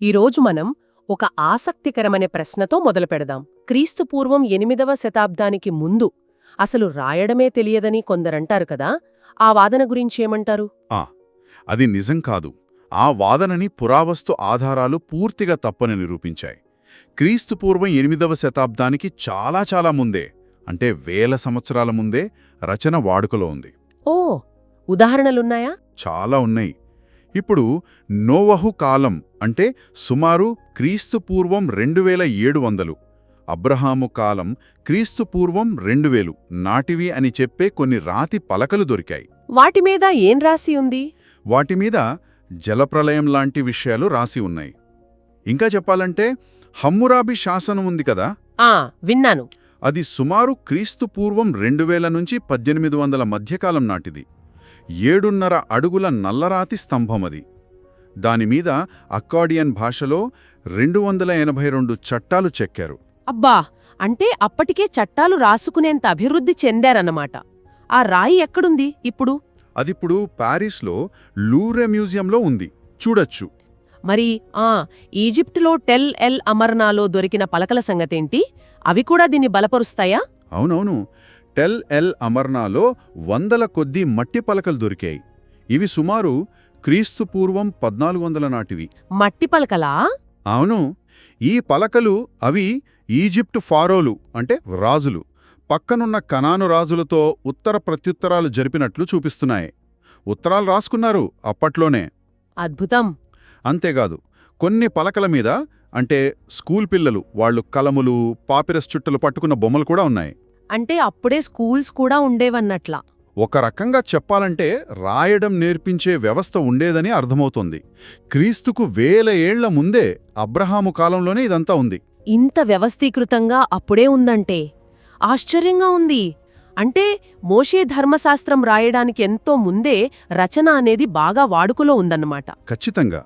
ఈరోజు మనం ఒక ఆసక్తికరమైన ప్రశ్నతో మొదలుపెడదాం క్రీస్తు పూర్వం ఎనిమిదవ శతాబ్దానికి ముందు అసలు రాయడమే తెలియదని కొందరంటారు కదా ఆ వాదన గురించేమంటారు ఆ అది నిజం కాదు. ఆ వాదనని పురావస్తు ఆధారాలు పూర్తిగా తప్పని నిరూపించాయి. క్రీస్తు పూర్వం ఎనిమిదవ శతాబ్దానికి చాలా చాలా ముందే అంటే వేల సంవత్సరాల ముందే రచన వాడుకలో ఉంది. ఓ ఉదాహరణలున్నాయా? చాలా ఉన్నాయి. ఇప్పుడు నోవహు కాలం అంటే సుమారు క్రీస్తు పూర్వం రెండు వేల ఏడు వందలు. అబ్రహాము కాలం క్రీస్తు పూర్వం రెండు వేలు నాటివి అని చెప్పే కొన్ని రాతి పలకలు దొరికాయి. వాటి మీద ఏం రాసి ఉంది? వాటి మీద జలప్రలయం లాంటి విషయాలు రాసి ఉన్నాయి. ఇంకా చెప్పాలంటే హమ్మురాబి శాసనం ఉంది కదా? ఆ విన్నాను. అది సుమారు క్రీస్తు పూర్వం రెండు వేల నుంచి పద్దెనిమిది వందల మధ్యకాలం నాటిది. ఏడున్నర అడుగుల నల్లరాతి స్తంభమది. దానిమీద అక్కాడియన్ భాషలో రెండు వందల ఎనభై రెండు చట్టాలు చెక్కారు. అబ్బా! అంటే అప్పటికే చట్టాలు రాసుకునేంత అభివృద్ధి చెందారన్నమాట. ఆ రాయి ఎక్కడుంది ఇప్పుడు? అదిప్పుడు ప్యారిస్లో లూరె మ్యూజియంలో ఉంది. చూడొచ్చు. మరి ఆ ఈజిప్టులో టెల్ ఎల్ అమర్నాలో దొరికిన పలకల సంగతేంటి? అవి కూడా దీన్ని బలపరుస్తాయా? అవునవును. టెల్ ఎల్ అమర్నాలో వందల కొద్దీ మట్టి పలకలు దొరికాయి. ఇవి సుమారు క్రీస్తు పూర్వం పద్నాలుగు వందల నాటివి. మట్టి పలకలా? అవును. ఈ పలకలు అవి ఈజిప్టు ఫారోలు అంటే రాజులు పక్కనున్న కనాను రాజులతో ఉత్తర ప్రత్యుత్తరాలు జరిపినట్లు చూపిస్తున్నాయి. ఉత్తరాలు రాసుకున్నారు అప్పట్లోనే. అద్భుతం. అంతేకాదు కొన్ని పలకల మీద అంటే స్కూల్ పిల్లలు వాళ్ళు కలములు పాపిరస్ చుట్టలు పట్టుకున్న బొమ్మలు కూడా ఉన్నాయి. అంటే అప్పుడే స్కూల్స్ కూడా ఉండేవన్నట్లా. ఒక రకంగా చెప్పాలంటే రాయడం నేర్పించే వ్యవస్థ ఉండేదని అర్థమవుతోంది. క్రీస్తుకు వేల ఏళ్ళ ముందే అబ్రహాము కాలంలోనే ఇదంతా ఉంది. ఇంత వ్యవస్థీకృతంగా అప్పుడే ఉందంటే ఆశ్చర్యంగా ఉంది. అంటే మోషే ధర్మశాస్త్రం రాయడానికి ఎంతో ముందే రచన అనేది బాగా వాడుకలో ఉందన్నమాట. ఖచ్చితంగా.